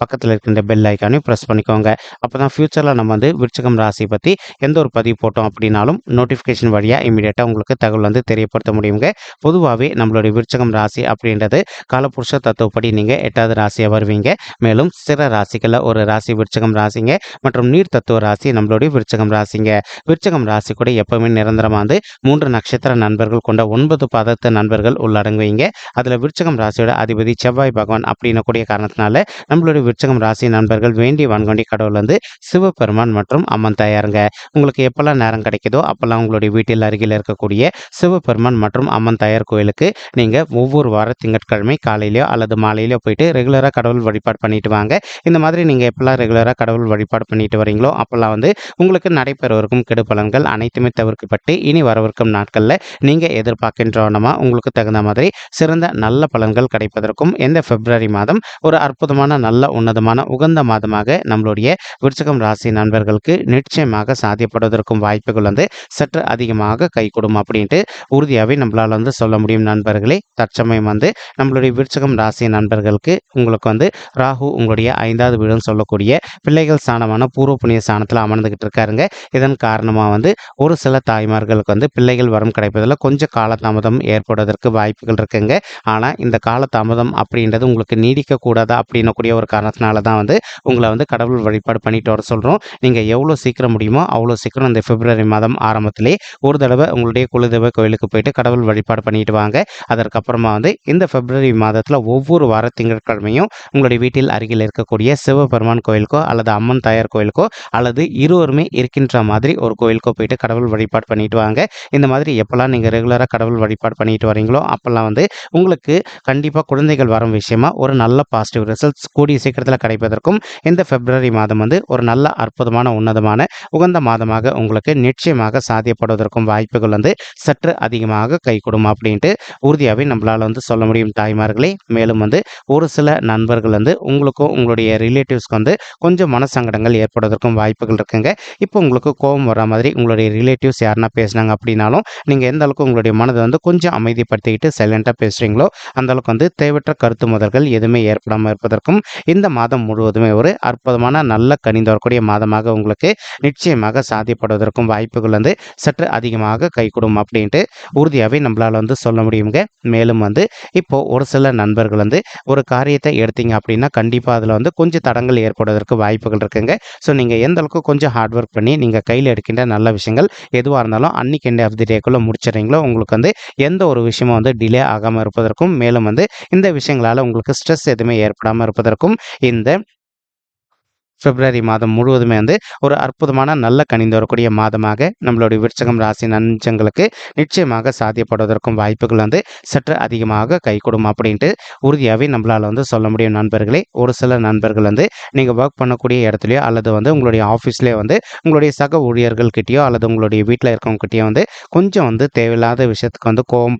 பக்கத்தில் இருக்கின்ற பெல் ஐக்கானையும் ப்ரெஸ் பண்ணிக்கோங்க. அப்போ தான் ஃப்யூச்சரில் நம்ம வந்து விருச்சகம் ராசி பற்றி எந்த ஒரு பதிவு போட்டோம் அப்படின்னாலும் நோட்டிஃபிகேஷன் வழியாக இமீடியட்டாக உங்களுக்கு தகவல் வந்து தெரியப்படுத்த முடியுங்க. பொதுவாகவே நம்மளுடைய விருச்சகம் ராசி அப்படின்றது காலப்புருஷ தத்துவப்படி நீங்கள் எட்டாவது ராசியாக வருவீங்க. மேலும் சிற ராசிகளில் ஒரு ராசி விருச்சகம் ராசிங்க மற்றும் நீர் தத்துவ ராசி நம்மளுடைய விருச்சகம் ராசிங்க. விருச்சகம் ராசி கூட எப்பவுமே நிரந்தரமாக வந்து மூன்று நட்சத்திர நண்பர்கள் கொண்ட ஒன்பது பதத்து நண்பர்கள் உள்ளடங்குவீங்க. அதில் விருச்சகம் ராசியோட அதிபதி செவ்வாய் பகவான் அப்படின்னு கூடிய காரணத்தினால நம்மளுடைய விருச்சகம் ராசி நண்பர்கள் வேண்டி வான்கொண்டி கடவுள் வந்து சிவபெருமான் மற்றும் அம்மன் தாயாருங்க. உங்களுக்கு எப்பெல்லாம் நேரம் கிடைக்குதோ அப்பெல்லாம் உங்களுடைய வீட்டில் அருகில் இருக்கக்கூடிய சிவபெருமான் மற்றும் அம்மன் தாயார் கோயிலுக்கு நீங்கள் ஒவ்வொரு வார திங்கட்கிழமை காலையிலையோ அல்லது மாலையிலையோ போயிட்டு ரெகுலராக கடவுள் வழிபாடு பண்ணிட்டு வாங்க. இந்த மாதிரி நீங்கள் எப்பெல்லாம் ரெகுலராக கடவுள் வழிபாடு பண்ணிட்டு வரீங்களோ அப்போல்லாம் வந்து உங்களுக்கு நடைபெறவிருக்கும் கெடுபலன்கள் அனைத்துமே தவிர்க்கப்பட்டு இனி வரவிருக்கும் நாட்களில் நீங்கள் எதிர்பார்க்கின்றவனமா உங்களுக்கு தகுந்த மாதிரி சிறந்த நல்ல பலன்கள் கிடைப்பதற்கும் இந்த பிப்ரவரி மாதம் ஒரு அற்புதமான நல்ல உன்னதமான உகந்த மாதமாக நம்மளுடைய விருச்சகம் ராசி நண்பர்களுக்கு நிச்சயமாக சாத்தியப்படுவதற்கும் வாய்ப்புகள் வந்து சற்று அதிகமாக கைகூடும் அப்படின்ட்டு உறுதியாகவே நம்மளால் வந்து சொல்ல முடியும் நண்பர்களே. தற்சமயம் வந்து நம்மளுடைய விருச்சகம் ராசி நண்பர்களுக்கு உங்களுக்கு வந்து ராகு உங்களுடைய ஐந்தாவது வீடுன்னு சொல்லக்கூடிய பிள்ளைகள் ஸ்தானமான பூர்வ புண்ணிய ஸ்தானத்தில் அமர்ந்துகிட்டு இருக்காருங்க. இதன் காரணமாக வந்து ஒரு சில தாய்மார்களுக்கு வந்து பிள்ளைகள் வரம் கிடைப்பதில் கொஞ்சம் காலதாமதம் ஏற்படுவதற்கு வாய்ப்புகள் இருக்குங்க. ஆனால் இந்த காலதாமதம் அப்படின்றது உங்களுக்கு நீடிக்கக்கூடாதா அப்படின்னு கூடிய ஒரு காரணத்தினால தான் வந்து உங்களை வந்து கடவுள் வழிபாடு பண்ணிட்டு வர சொல்கிறோம் நீங்கள் எவ்வளோ சீக்கிரம் முடியுமோ அவ்வளோ சீக்கிரம் இந்த பிப்ரவரி மாதம் ஆரம்பத்திலே ஒரு தடவை உங்களுடைய குலதெய்வ கோயிலுக்கு போயிட்டு கடவுள் வழிபாடு பண்ணிட்டு வாங்க. அதற்கப்புறமா வந்து இந்த பிப்ரவரி மாதத்தில் ஒவ்வொரு வார திங்கட்கிழமையும் உங்களுடைய வீட்டில் அருகில் இருக்கக்கூடிய சிவபெருமான் கோயிலுக்கோ அல்லது அம்மன் தாயார் கோயிலுக்கோ அல்லது இருவருமே இருக்கின்ற மாதிரி ஒரு கோயிலுக்கோ போயிட்டு கடவுள் வழிபாடு பண்ணிட்டு வாங்க. இந்த மாதிரி எப்போல்லாம் நீங்கள் ரெகுலராக கடவுள் வழிபாடு பண்ணிட்டு வரீங்களோ அப்போல்லாம் வந்து உங்களுக்கு கண்டிப்பாக குழந்தைகள் வரும் விஷயமா ஒரு நல்ல பாசிட்டிவ் ரிசல்ட்ஸ் கூடிய சீக்கிரத்தில் கிடைப்பதற்கும் இந்த பிப்ரவரி மாதம் வந்து ஒரு நல்ல அற்புதமான உன்னதமான உகந்த மாதமாக உங்களுக்கு நிச்சயமாக சாத்தியப்படுவதற்கும் வாய்ப்புகள் வந்து சற்று அதிகமாக கைகூடும் அப்படின்ட்டு உறுதியாகவே நம்மளால் வந்து சொல்ல முடியும் தாய்மார்களே. மேலும் வந்து ஒரு சில நண்பர்கள் வந்து உங்களுக்கும் உங்களுடைய ரிலேட்டிவ்ஸ்க்கு வந்து கொஞ்சம் மனசங்கடங்கள் ஏற்படுவதற்கும் வாய்ப்புகள் இருக்குங்க. இப்போ உங்களுக்கு கோபம் வர மாதிரி உங்களுடைய ரிலேட்டிவ்ஸ் யாருன்னா பேசுனாங்க அப்படின்னாலும் நீங்கள் எந்த அளவுக்கு உங்களுடைய மனதை வந்து கொஞ்சம் அமைதிப்படுத்திக்கிட்டு சைலண்ட்டாக பேசுகிறீங்களோ அந்த அளவுக்கு வந்து தேவையற்ற கருத்து முதல்கள் எதுவுமே ஏற்படாமல் இருப்பதற்கும் இந்த மாதம் முழுவதுமே ஒரு அற்புதமான நல்ல கனிந்து வரக்கூடிய மாதமாக உங்களுக்கு நிச்சயமாக சாத்தியப்படுவதற்கும் வாய்ப்புகள் வந்து சற்று அதிகமாக கைகூடும் அப்படின்ட்டு உறுதியாகவே நம்மளால் வந்து சொல்ல முடியுங்க மேலும் வந்து இப்போது ஒரு சில நண்பர்கள் வந்து ஒரு காரியத்தை எடுத்தீங்க அப்படின்னா கண்டிப்பாக அதில் வந்து கொஞ்சம் தடங்கள் ஏற்படுவதற்கு வாய்ப்புகள் இருக்குங்க. ஸோ நீங்கள் எந்த அளவுக்கு கொஞ்சம் ஹார்ட் ஒர்க் பண்ணி நீங்கள் கையில் எடுக்கின்ற நல்ல விஷயங்கள் எதுவாக இருந்தாலும் அன்னைக்கு எண்ட் ஆஃப் தி டேக்குள்ளே முடிச்சிடுறீங்களோ உங்களுக்கு வந்து எந்த ஒரு விஷயமும் வந்து டிலே ஆகாமல் இருப்பதற்கும் மேலும் வந்து இந்த விஷயங்களால் உங்களுக்கு ஸ்ட்ரெஸ் எதுவுமே ஏற்படாமல் இருப்பதற்கும் இந்த பிப்ரவரி மாதம் முழுவதுமே வந்து ஒரு அற்புதமான நல்ல கனிந்து வரக்கூடிய மாதமாக நம்மளுடைய விருச்சகம் ராசி நஞ்சங்களுக்கு நிச்சயமாக சாத்தியப்படுவதற்கும் வாய்ப்புகள் வந்து சற்று அதிகமாக கைகூடும் அப்படின்ட்டு உறுதியாகவே நம்மளால் வந்து சொல்ல முடியும் நண்பர்களே. ஒரு சில நண்பர்கள் வந்து நீங்கள் ஒர்க் பண்ணக்கூடிய இடத்துலையோ அல்லது வந்து உங்களுடைய ஆஃபீஸ்லேயே வந்து உங்களுடைய சக ஊழியர்கள்கிட்டயோ அல்லது உங்களுடைய வீட்டில் இருக்கவங்ககிட்டயோ வந்து கொஞ்சம் வந்து தேவையில்லாத விஷயத்துக்கு வந்து கோபம்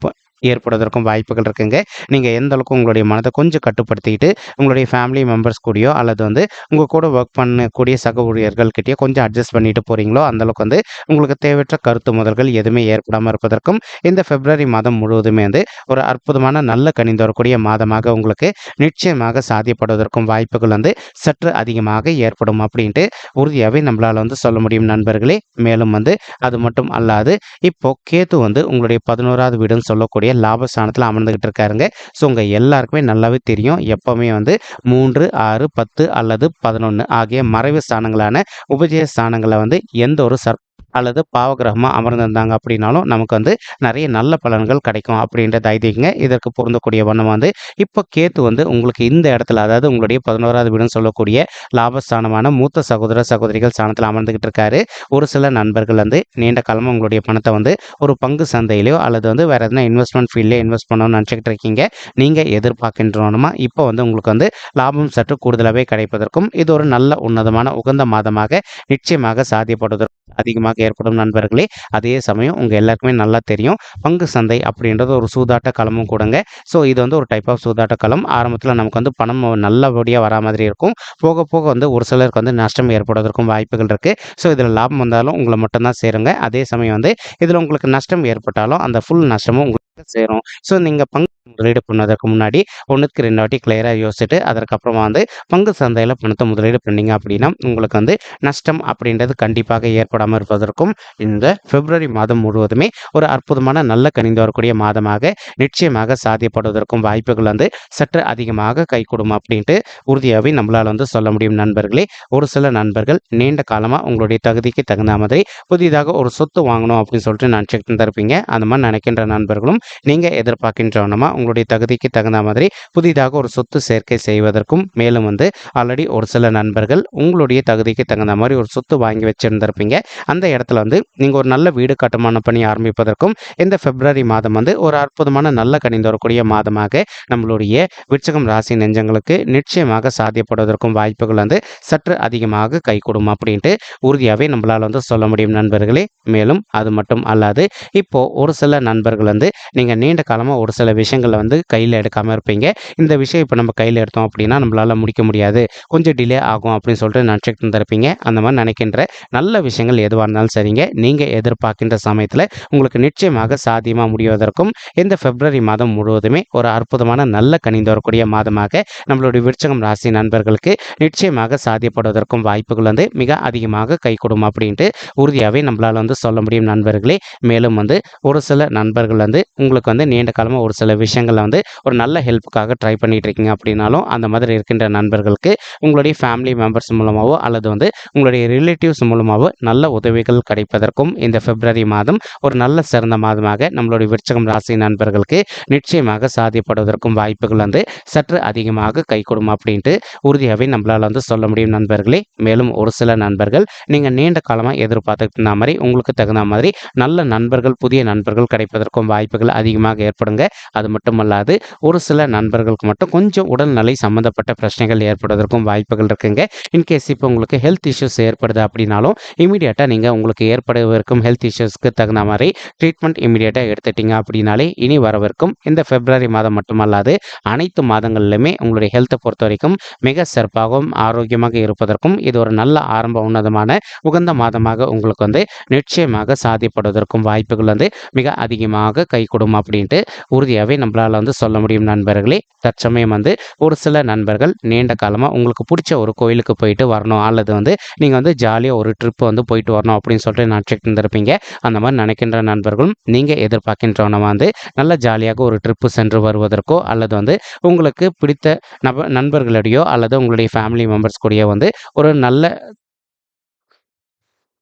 ஏற்படுவதற்கும் வாய்ப்புகள் இருக்குங்க. நீங்கள் எந்த அளவுக்கு உங்களுடைய மனதை கொஞ்சம் கட்டுப்படுத்திக்கிட்டு உங்களுடைய ஃபேமிலி மெம்பர்ஸ் கூடயோ அல்லது வந்து உங்கள் கூட ஒர்க் பண்ணக்கூடிய சக ஊழியர்கள்கிட்டயோ கொஞ்சம் அட்ஜஸ்ட் பண்ணிட்டு போகிறீங்களோ அந்தளவுக்கு வந்து உங்களுக்கு தேவையற்ற கருத்து முதல்கள் எதுவுமே ஏற்படாமல் இருப்பதற்கும் இந்த பிப்ரவரி மாதம் முழுவதுமே வந்து ஒரு அற்புதமான நல்ல கணிந்து வரக்கூடிய மாதமாக உங்களுக்கு நிச்சயமாக சாத்தியப்படுவதற்கும் வாய்ப்புகள் வந்து சற்று அதிகமாக ஏற்படும் அப்படின்ட்டு உறுதியாகவே நம்மளால் வந்து சொல்ல முடியும் நண்பர்களே. மேலும் வந்து அது மட்டும் அல்லாது இப்போ கேத்து வந்து உங்களுடைய பதினோராவது வீடுன்னு சொல்லக்கூடிய லாபஸ்தானத்தில் அமர்ந்துகிட்டு இருக்காருங்க. ஸோ உங்கள் எல்லாருக்குமே நல்லாவே தெரியும். எப்போவுமே வந்து மூன்று ஆறு பத்து அல்லது பதினொன்று ஆகிய மறைவு ஸ்தானங்களான உபஜய ஸ்தானங்களை வந்து எந்த ஒரு சர் அல்லது பாவகிரகமாக அமர்ந்திருந்தாங்க அப்படின்னாலும் நமக்கு வந்து நிறைய நல்ல பலன்கள் கிடைக்கும் அப்படின்றது ஐதீகங்க இதற்கு பொருந்தக்கூடிய வண்ணம் வந்து இப்போ கேத்து வந்து உங்களுக்கு இந்த இடத்துல அதாவது உங்களுடைய பதினோராவது வீடுன்னு சொல்லக்கூடிய லாபஸ்தானமான மூத்த சகோதர சகோதரிகள் ஸ்தானத்தில் அமர்ந்துகிட்டு இருக்காரு. ஒரு சில நண்பர்கள் வந்து நீண்ட காலமாக உங்களுடைய பணத்தை வந்து ஒரு பங்கு சந்தையிலையோ அல்லது வந்து வேறு எதனா இன்வெஸ்ட்மெண்ட் ஃபீல்ட்லேயே இன்வெஸ்ட் பண்ணணும்னு நினச்சிக்கிட்டு இருக்கீங்க. நீங்கள் எதிர்பார்க்கின்றோமா இப்போ வந்து உங்களுக்கு வந்து லாபம் சற்று கூடுதலாகவே கிடைப்பதற்கும் இது ஒரு நல்ல உன்னதமான உகந்த மாதமாக நிச்சயமாக சாத்தியப்படுவதற்கும் அதிகமாக ஏற்படும் நண்பர்களே. அதே சமயம் உங்கள் எல்லாருக்குமே நல்லா தெரியும். பங்கு சந்தை அப்படின்றது ஒரு சூதாட்ட களமும் கூடங்க. ஸோ இது வந்து ஒரு டைப் ஆஃப் சூதாட்ட களம். ஆரம்பத்தில் நமக்கு வந்து பணம் நல்லபடியாக வரா மாதிரி இருக்கும். போக போக வந்து ஒரு சிலருக்கு வந்து நஷ்டம் ஏற்படுவதற்கும் வாய்ப்புகள் இருக்குது ஸோ இதில் லாபம் வந்தாலும் உங்களை மட்டும்தான் சேருங்க. அதே சமயம் வந்து இதில் உங்களுக்கு நஷ்டம் ஏற்பட்டாலும் அந்த ஃபுல் நஷ்டமும் உங்களுக்கு சேரும். ஸோ நீங்கள் பங்கு முதலீடு பண்ணுவதற்கு முன்னாடி ஒன்றுக்கு ரெண்டு வாட்டி கிளியராக யோசிச்சுட்டு அதற்கப்புறமா வந்து பங்கு சந்தையில் பணத்தை முதலீடு பண்ணீங்க அப்படின்னா உங்களுக்கு வந்து நஷ்டம் அப்படின்றது கண்டிப்பாக ஏற்படாமல் இருப்பதற்கும் இந்த பிப்ரவரி மாதம் முழுவதுமே ஒரு அற்புதமான நல்ல கணிந்து வரக்கூடிய மாதமாக நிச்சயமாக சாத்தியப்படுவதற்கும் வாய்ப்புகள் வந்து சற்று அதிகமாக கைகூடும் அப்படின்ட்டு உறுதியாகவே நம்மளால் வந்து சொல்ல முடியும் நண்பர்களே. ஒரு சில நண்பர்கள் நீண்ட காலமாக உங்களுடைய தகுதிக்கு தகுந்த மாதிரி புதிதாக ஒரு சொத்து வாங்கணும் அப்படின்னு சொல்லிட்டு நினச்சிக்கிட்டு இருந்திருப்பீங்க. அந்த மாதிரி நினைக்கின்ற நண்பர்களும் நீங்கள் எதிர்பார்க்கின்றவனமா உங்களுடைய தகுதிக்கு தகுந்த மாதிரி புதிதாக ஒரு சொத்து சேர்க்கை செய்வதற்கும் மேலும் வந்து ஆல்ரெடி ஒரு சில நண்பர்கள் உங்களுடைய தகுதிக்கு தகுந்த மாதிரி ஒரு சொத்து வாங்கி வச்சிருந்திருப்பீங்க. அந்த இடத்துல வந்து நீங்கள் ஒரு நல்ல வீடு கட்டுமான பணி ஆரம்பிப்பதற்கும் இந்த பிப்ரவரி மாதம் வந்து ஒரு அற்புதமான நல்ல கணிந்து வரக்கூடிய மாதமாக நம்மளுடைய விருச்சகம் ராசி நெஞ்சங்களுக்கு நிச்சயமாக சாத்தியப்படுவதற்கும் வாய்ப்புகள் வந்து சற்று அதிகமாக கைகூடும் அப்படின்ட்டு உறுதியாகவே நம்மளால் வந்து சொல்ல முடியும் நண்பர்களே. மேலும் அது மட்டும் அல்லாது இப்போது ஒரு சில நண்பர்கள் வந்து நீங்கள் நீண்ட காலமாக ஒரு சில விஷயங்கள் வந்து கையில் எடுக்காமல் இருப்பீங்க. இந்த விஷயம் இப்போ நம்ம கையில் எடுத்தோம் அப்படின்னா நம்மளால் முடிக்க முடியாது. கொஞ்சம் டிலே ஆகும் அப்படின்னு சொல்லிட்டு நினச்சிக்கிட்டு இருந்திருப்பீங்க அந்த மாதிரி நினைக்கின்ற நல்ல விஷயங்கள் எதுவாக இருந்தாலும் சரிங்க. நீங்கள் எதிர்பார்க்கின்ற சமயத்தில் உங்களுக்கு நிச்சயமாக சாத்தியமாக முடிவதற்கும் இந்த பிப்ரவரி மாதம் முழுவதுமே ஒரு அற்புதமான நல்ல கணிந்து வரக்கூடிய மாதமாக நம்மளுடைய விருச்சகம் ராசி நண்பர்களுக்கு நிச்சயமாக சாத்தியப்படுவதற்கும் வாய்ப்புகள் வந்து மிக அதிகமாக கை கொடுக்கும் அப்படின்ட்டு உறுதியாகவே நம்மளால் வந்து சொல்ல முடியும் நண்பர்களே. மேலும் வந்து ஒரு சில நண்பர்கள் வந்து உங்களுக்கு வந்து நீண்ட காலமாக ஒரு சில விஷயம் விஷயங்களில் வந்து ஒரு நல்ல ஹெல்ப்புக்காக ட்ரை பண்ணிட்டு இருக்கீங்க அப்படின்னாலும் அந்த மாதிரி இருக்கின்ற நண்பர்களுக்கு உங்களுடைய ஃபேமிலி மெம்பர்ஸ் மூலமாகவோ அல்லது வந்து உங்களுடைய ரிலேட்டிவ்ஸ் மூலமாகவோ நல்ல உதவிகள் கிடைப்பதற்கும் இந்த பிப்ரவரி மாதம் ஒரு நல்ல சிறந்த மாதமாக நம்மளுடைய விருச்சகம் ராசி நண்பர்களுக்கு நிச்சயமாக சாதிப்படுவதற்கும் வாய்ப்புகள் வந்து சற்று அதிகமாக கைகூடும் அப்படின்ட்டு உறுதியாகவே நம்மளால் வந்து சொல்ல முடியும் நண்பர்களே. மேலும் ஒரு சில நண்பர்கள் நீங்கள் நீண்ட காலமாக எதிர்பார்த்துட்டு இருந்த மாதிரி உங்களுக்கு தகுந்த மாதிரி நல்ல நண்பர்கள் புதிய நண்பர்கள் கிடைப்பதற்கும் வாய்ப்புகள் அதிகமாக ஏற்படுங்க. அது மட்டுமல்லாது ஒரு சில நண்பர்களுக்கு மட்டும் கொஞ்சம் உடல்நிலை சம்மந்தப்பட்ட பிரச்சனைகள் ஏற்படுவதற்கும் வாய்ப்புகள் இருக்குங்க. இன்கேஸ் இப்போ உங்களுக்கு ஹெல்த் இஷ்யூஸ் ஏற்படுது அப்படின்னாலும் இமீடியட்டாக நீங்கள் உங்களுக்கு ஏற்படவிருக்கும் ஹெல்த் இஷ்யூஸ்க்கு தகுந்த மாதிரி ட்ரீட்மெண்ட் இமீடியட்டாக எடுத்துட்டீங்க அப்படின்னாலே இனி வரவிருக்கும் இந்த பிப்ரவரி மாதம் மட்டுமல்லாது அனைத்து மாதங்களிலுமே உங்களுடைய ஹெல்த்தை பொறுத்த வரைக்கும் மிக சிறப்பாகவும் ஆரோக்கியமாக இருப்பதற்கும் இது ஒரு நல்ல ஆரம்ப உன்னதமான உகந்த மாதமாக உங்களுக்கு வந்து நிச்சயமாக சாதிப்படுவதற்கும் வாய்ப்புகள் வந்து மிக அதிகமாக கைகூடும் அப்படின்ட்டு உறுதியாகவே நம்மளால் வந்து சொல்ல முடியும் நண்பர்களே. தற்சமயம் வந்து ஒரு சில நண்பர்கள் நீண்ட காலமாக உங்களுக்கு பிடிச்ச ஒரு கோயிலுக்கு போயிட்டு வரணும். அல்லது வந்து நீங்கள் வந்து ஜாலியாக ஒரு ட்ரிப் வந்து போயிட்டு வரணும் அப்படின்னு சொல்லிட்டு நினச்சிட்டு இருந்திருப்பீங்க அந்த மாதிரி நினைக்கின்ற நண்பர்களும் நீங்கள் எதிர்பார்க்கின்றவன வந்து நல்ல ஜாலியாக ஒரு ட்ரிப்பு சென்று வருவதற்கோ அல்லது வந்து உங்களுக்கு பிடித்த நப நண்பர்களிடையோ அல்லது உங்களுடைய ஃபேமிலி மெம்பர்ஸ் கூடயோ வந்து ஒரு நல்ல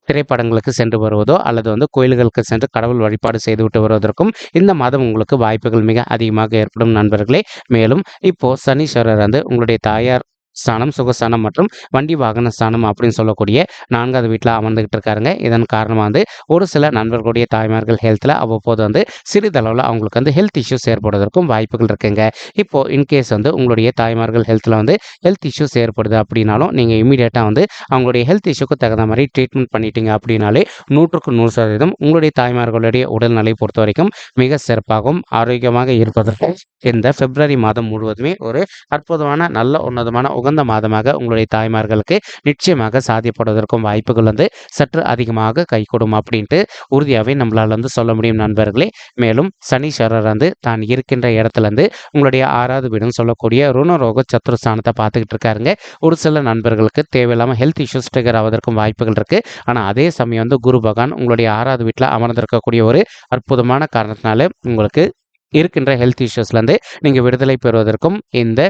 திரைப்படங்களுக்கு சென்று வருவதோ அல்லது வந்து கோயில்களுக்கு சென்று கடவுள் வழிபாடு செய்துவிட்டு வருவதற்கும் இந்த மாதம் உங்களுக்கு வாய்ப்புகள் மிக அதிகமாக ஏற்படும் நண்பர்களே. மேலும் இப்போ சனீஸ்வரர் வந்து உங்களுடைய தாயார் ஸ்தானம் சுகஸ்தானம் மற்றும் வண்டி வாகன ஸ்தானம் அப்படின்னு சொல்லக்கூடிய நான்காவது வீட்டில் அமர்ந்துகிட்டு இருக்காருங்க இதன் காரணமாக வந்து ஒரு சில நண்பர்களுடைய தாய்மார்கள் ஹெல்த்தில் அவ்வப்போது வந்து சிறிதளவில் அவங்களுக்கு வந்து ஹெல்த் இஷ்யூஸ் ஏற்படுவதற்கும் வாய்ப்புகள் இருக்குங்க. இப்போது இன்கேஸ் வந்து உங்களுடைய தாய்மார்கள் ஹெல்த்தில் வந்து ஹெல்த் இஷ்யூஸ் ஏற்படுது அப்படின்னாலும் நீங்கள் இமீடியட்டாக வந்து அவங்களுடைய ஹெல்த் இஷ்யூக்கு தகுந்த மாதிரி ட்ரீட்மெண்ட் பண்ணிட்டீங்க அப்படின்னாலே நூற்றுக்கு நூறு சதவீதம் உங்களுடைய தாய்மார்களுடைய உடல்நிலை பொறுத்த வரைக்கும் மிக சிறப்பாகவும் ஆரோக்கியமாக இருப்பதற்கு இந்த பிப்ரவரி மாதம் முழுவதுமே ஒரு அற்புதமான நல்ல உன்னதமான உகந்த மாதமாக உங்களுடைய தாய்மார்களுக்கு நிச்சயமாக சாதியப்படுவதற்கும் வாய்ப்புகள் வந்து சற்று அதிகமாக கைகூடும் அப்படின்ட்டு உறுதியாகவே நம்மளால் வந்து சொல்ல முடியும் நண்பர்களே. மேலும் சனீஸ்வரர் வந்து தான் இருக்கின்ற இடத்துலேருந்து உங்களுடைய ஆறாவது வீடுன்னு சொல்லக்கூடிய ருணரோக சத்துருஸ்தானத்தை பார்த்துக்கிட்டு இருக்காருங்க. ஒரு சில நண்பர்களுக்கு தேவையில்லாமல் ஹெல்த் இஷ்யூஸ் ட்ரிகர் ஆவதற்கும் வாய்ப்புகள் இருக்குது ஆனால் அதே சமயம் வந்து குரு பகவான் உங்களுடைய ஆறாவது வீட்டில் அமர்ந்திருக்கக்கூடிய ஒரு அற்புதமான காரணத்தினால உங்களுக்கு இருக்கின்ற ஹெல்த் இஷ்யூஸ்லேருந்து நீங்கள் விடுதலை பெறுவதற்கும் இந்த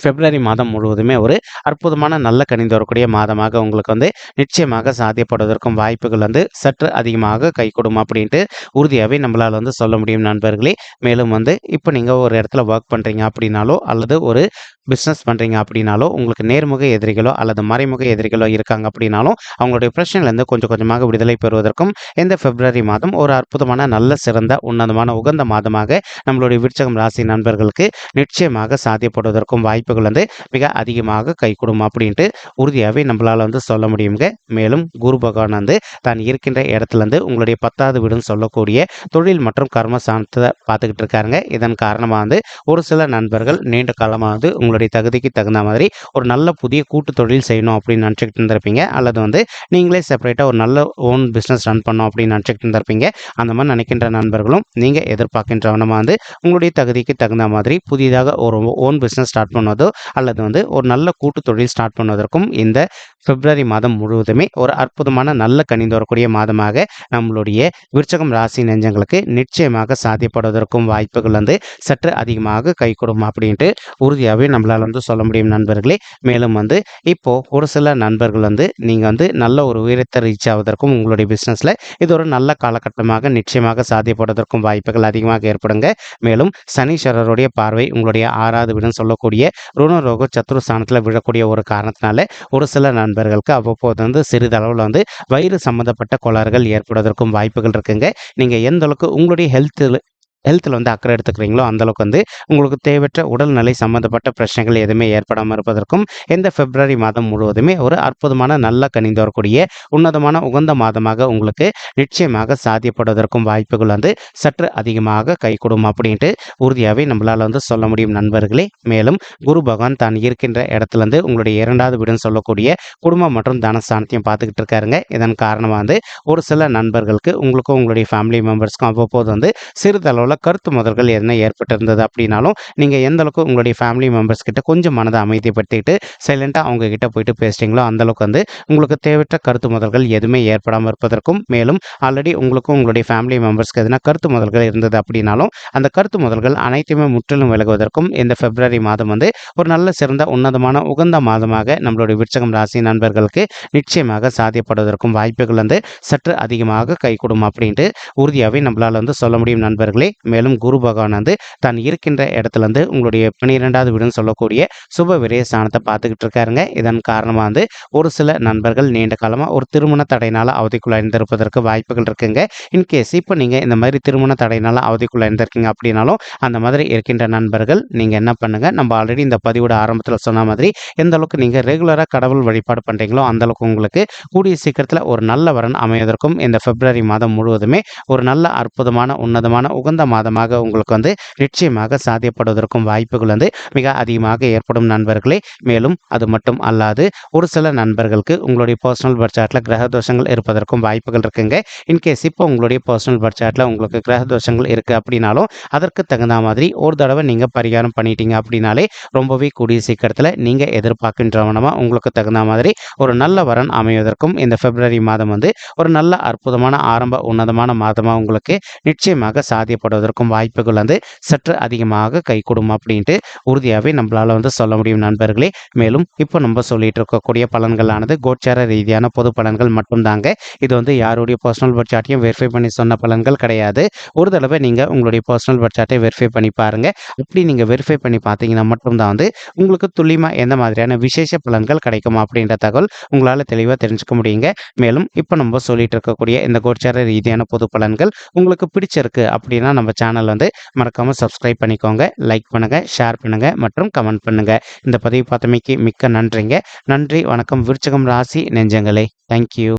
பிப்ரவரி மாதம் முழுவதுமே ஒரு அற்புதமான நல்ல கணிந்து வரக்கூடிய மாதமாக உங்களுக்கு வந்து நிச்சயமாக சாத்தியப்படுவதற்கும் வாய்ப்புகள் வந்து சற்று அதிகமாக கைகூடும் அப்படின்ட்டு உறுதியாகவே நம்மளால் வந்து சொல்ல முடியும் நண்பர்களே. மேலும் வந்து இப்போ நீங்கள் ஒரு இடத்துல ஒர்க் பண்ணுறீங்க அப்படின்னாலோ அல்லது ஒரு பிஸ்னஸ் பண்ணுறீங்க அப்படின்னாலோ உங்களுக்கு நேர்முக எதிரிகளோ அல்லது மறைமுக எதிரிகளோ இருக்காங்க அப்படின்னாலும் அவங்களுடைய பிரச்சனையிலேருந்து கொஞ்சம் கொஞ்சமாக விடுதலை பெறுவதற்கும் இந்த பிப்ரவரி மாதம் ஒரு அற்புதமான நல்ல சிறந்த உன்னதமான உகந்த மாதமாக நம்மளுடைய விருச்சகம் ராசி நண்பர்களுக்கு நிச்சயமாக சாத்தியப்படுவதற்கும் வாய்ப்புகள் வந்து மிக அதிகமாக கைகூடும் அப்படின்ட்டு உறுதியாகவே நம்மளால் வந்து சொல்ல முடியுங்க. மேலும் குரு பகவான் வந்து தான் இருக்கின்ற இடத்துலேருந்து உங்களுடைய பத்தாவது வீடுன்னு சொல்லக்கூடிய தொழில் மற்றும் கர்ம சாணத்தை பார்த்துக்கிட்டு இருக்காருங்க. இதன் காரணமாக வந்து ஒரு சில நண்பர்கள் நீண்ட காலமாக வந்து உங்களுடைய தகுதிக்கு தகுந்த மாதிரி ஒரு நல்ல புதிய கூட்டு தொழில் செய்யணும் அப்படின்னு நினச்சிக்கிட்டு இருந்திருப்பீங்க. அல்லது வந்து நீங்களே செப்பரேட்டாக ஒரு நல்ல ஓன் பிஸ்னஸ் ரன் பண்ணணும் அப்படின்னு நினச்சிக்கிட்டு இருந்திருப்பீங்க. அந்த மாதிரி நினைக்கின்ற நண்பர்களும் நீங்கள் எதிர்பார்க்கின்றவனமாக வந்து உங்களுடைய தகுதிக்கு தகுந்த மாதிரி புதிதாக ஒரு ஓன் பிஸ்னஸ் ஸ்டார்ட் பண்ணுவதோ அல்லது வந்து ஒரு நல்ல கூட்டு தொழில் ஸ்டார்ட் பண்ணுவதற்கும் இந்த பிப்ரவரி மாதம் முழுவதுமே ஒரு அற்புதமான நல்ல கணிந்து வரக்கூடிய மாதமாக நம்மளுடைய விருச்சகம் ராசி நெஞ்சங்களுக்கு நிச்சயமாக சாத்தியப்படுவதற்கும் வாய்ப்புகள் வந்து சற்று அதிகமாக கை கொடுக்கும் அப்படின்ட்டு உறுதியாகவே நம்மளால் வந்து சொல்ல முடியும் நண்பர்களே. மேலும் வந்து இப்போது ஒரு சில நண்பர்கள் வந்து நீங்கள் வந்து நல்ல ஒரு உயரத்தை ரீச் ஆவதற்கும் உங்களுடைய பிஸ்னஸில் இது ஒரு நல்ல காலகட்டமாக நிச்சயமாக சாத்தியப்படுவதற்கும் வாய்ப்புகள் அதிகமாக ஏற்படுங்க. மேலும் சனீஸ்வரருடைய பார்வை உங்களுடைய ஆறாவது வீடுன்னு சொல்லக்கூடிய ருணரோக சத்துரு ஸ்தானத்தில் விழக்கூடிய ஒரு காரணத்தினால ஒரு சில நண்பர்களுக்கு அவ்வப்போது வந்து சிறிதளவில் வந்து வயிறு சம்மந்தப்பட்ட கோளாறுகள் ஏற்படுவதற்கும் வாய்ப்புகள் இருக்குங்க. நீங்கள் எந்த அளவுக்கு உங்களுடைய ஹெல்த்தில் ஹெல்த்தில் வந்து அக்கறை எடுத்துக்கிறீங்களோ அந்தளவுக்கு வந்து உங்களுக்கு தேவையற்ற உடல்நிலை சம்மந்தப்பட்ட பிரச்சனைகள் எதுவுமே ஏற்படாமல் இருப்பதற்கும் இந்த பிப்ரவரி மாதம் முழுவதுமே ஒரு அற்புதமான நல்ல கணிந்து வரக்கூடிய உன்னதமான உகந்த மாதமாக உங்களுக்கு நிச்சயமாக சாத்தியப்படுவதற்கும் வாய்ப்புகள் வந்து சற்று அதிகமாக கைகூடும் அப்படின்ட்டு உறுதியாகவே நம்மளால் வந்து சொல்ல முடியும் நண்பர்களே. மேலும் குரு பகவான் தான் இருக்கின்ற இடத்துலேருந்து உங்களுடைய இரண்டாவது வீடுன்னு சொல்லக்கூடிய குடும்பம் மற்றும் தனஸ்தானத்தையும் பார்த்துக்கிட்டு இருக்காருங்க. இதன் காரணமாக வந்து ஒரு சில நண்பர்களுக்கு உங்களுக்கும் உங்களுடைய ஃபேமிலி மெம்பர்ஸ்க்கும் அவ்வப்போது வந்து சிறிதளவில் கருத்து முதல்கள் எதனா ஏற்பட்டிருந்தது அப்படின்னாலும் நீங்கள் எந்த அளவுக்கு உங்களுடைய ஃபேமிலி மெம்பர்ஸ் கிட்ட கொஞ்சம் மனதை அமைதிப்படுத்திட்டு சைலண்ட்டாக அவங்க கிட்ட போயிட்டு பேசிட்டீங்களோ அந்தளவுக்கு வந்து உங்களுக்கு தேவையற்ற கருத்து முதல்கள் எதுவுமே ஏற்படாமல் இருப்பதற்கும் மேலும் ஆல்ரெடி உங்களுக்கும் உங்களுடைய ஃபேமிலி மெம்பர்ஸ்க்கு எதனா கருத்து முதல்கள் இருந்தது அப்படின்னாலும் அந்த கருத்து முதல்கள் அனைத்துமே முற்றிலும் விலகுவதற்கும் இந்த பிப்ரவரி மாதம் வந்து ஒரு நல்ல சிறந்த உன்னதமான உகந்த மாதமாக நம்மளுடைய விருச்சகம் ராசி நண்பர்களுக்கு நிச்சயமாக சாத்தியப்படுவதற்கும் வாய்ப்புகள் வந்து சற்று அதிகமாக கைகூடும் அப்படின்ட்டு உறுதியாகவே நம்மளால் வந்து சொல்ல முடியும் நண்பர்களே. மேலும் குரு பகவான் வந்து தான் இருக்கின்ற இடத்துல இருந்து உங்களுடைய பன்னிரெண்டாவது வீடுன்னு சொல்லக்கூடிய சுப விரய ஸ்தானத்தை பார்த்துக்கிட்டு இருக்காருங்க. இதன் காரணமாக வந்து ஒரு சில நண்பர்கள் நீண்ட காலமாக ஒரு திருமண தடையினால் அவதிக்குள்ள இருந்திருப்பதற்கு வாய்ப்புகள் இருக்குங்க. இன்கேஸ் இப்போ நீங்கள் இந்த மாதிரி திருமண தடையினால் அவதிக்குள்ள இருந்திருக்கீங்க அப்படின்னாலும் அந்த மாதிரி இருக்கின்ற நண்பர்கள் நீங்கள் என்ன பண்ணுங்கள் நம்ம ஆல்ரெடி இந்த பதிவோட ஆரம்பத்தில் சொன்ன மாதிரி எந்த அளவுக்கு நீங்கள் ரெகுலராக கடவுள் வழிபாடு பண்ணுறீங்களோ அந்தளவுக்கு உங்களுக்கு கூடிய சீக்கிரத்தில் ஒரு நல்ல வரன் அமைவதற்கும் இந்த பிப்ரவரி மாதம் முழுவதுமே ஒரு நல்ல அற்புதமான உன்னதமான உகந்த மாதமாக உங்களுக்கு வந்து நிச்சயமாக சாத்தியப்படுவதற்கும் வாய்ப்புகள் வந்து மிக அதிகமாக ஏற்படும் நண்பர்களே. மேலும் அது மட்டும் அல்லாது ஒரு சில நண்பர்களுக்கு உங்களுடைய பர்சனல் பட்ஜெட்டில் கிரக தோஷங்கள் இருப்பதற்கும் வாய்ப்புகள் இருக்குங்க. இன்கேஸ் இப்போ உங்களுடைய பர்சனல் பட்ஜெட்டில் உங்களுக்கு கிரக தோஷங்கள் இருக்குது அப்படின்னாலும் அதற்கு தகுந்த மாதிரி ஒரு தடவை நீங்கள் பரிகாரம் பண்ணிட்டீங்க அப்படின்னாலே ரொம்பவே கூடிய சீக்கிரத்தில் நீங்கள் எதிர்பார்க்கின்றவனமாக உங்களுக்கு தகுந்த மாதிரி ஒரு நல்ல வரன் அமைவதற்கும் இந்த பிப்ரவரி மாதம் வந்து ஒரு நல்ல அற்புதமான ஆரம்ப உன்னதமான மாதமாக உங்களுக்கு நிச்சயமாக ஏற்படுவதற்கும் வாய்ப்புகள் வந்து சற்று அதிகமாக கைகூடும் அப்படின்ட்டு உறுதியாகவே நம்மளால் வந்து சொல்ல முடியும் நண்பர்களே. மேலும் இப்போ நம்ம சொல்லிட்டு இருக்கக்கூடிய பலன்களானது கோச்சார ரீதியான பொது பலன்கள் மட்டும்தாங்க. இது வந்து யாருடைய பர்சனல் பட்ஜெட்டையும் வெரிஃபை பண்ணி சொன்ன பலன்கள் கிடையாது. ஒரு தடவை நீங்கள் உங்களுடைய பர்சனல் பட்ஜெட்டை வெரிஃபை பண்ணி பாருங்க. அப்படி நீங்கள் வெரிஃபை பண்ணி பார்த்தீங்கன்னா மட்டும்தான் வந்து உங்களுக்கு துல்லியமாக எந்த மாதிரியான விசேஷ பலன்கள் கிடைக்கும் அப்படின்ற தகவல் உங்களால் தெளிவாக தெரிஞ்சுக்க முடியுங்க. மேலும் இப்போ நம்ம சொல்லிட்டு இருக்கக்கூடிய இந்த கோச்சார ரீதியான பொது பலன்கள் உங்களுக்கு பிடிச்சிருக்கு அப்படின்னா நம்ம சேனல் வந்து மறக்காமல் சப்ஸ்கிரைப் பண்ணிக்கோங்க லைக் பண்ணுங்கள் ஷேர் பண்ணுங்கள் மற்றும் கமெண்ட் பண்ணுங்கள் இந்த பதிவு பார்த்தமைக்கு மிக்க நன்றிங்க. நன்றி வணக்கம். விருச்சகம் ராசி நெஞ்சங்களே. தேங்க்யூ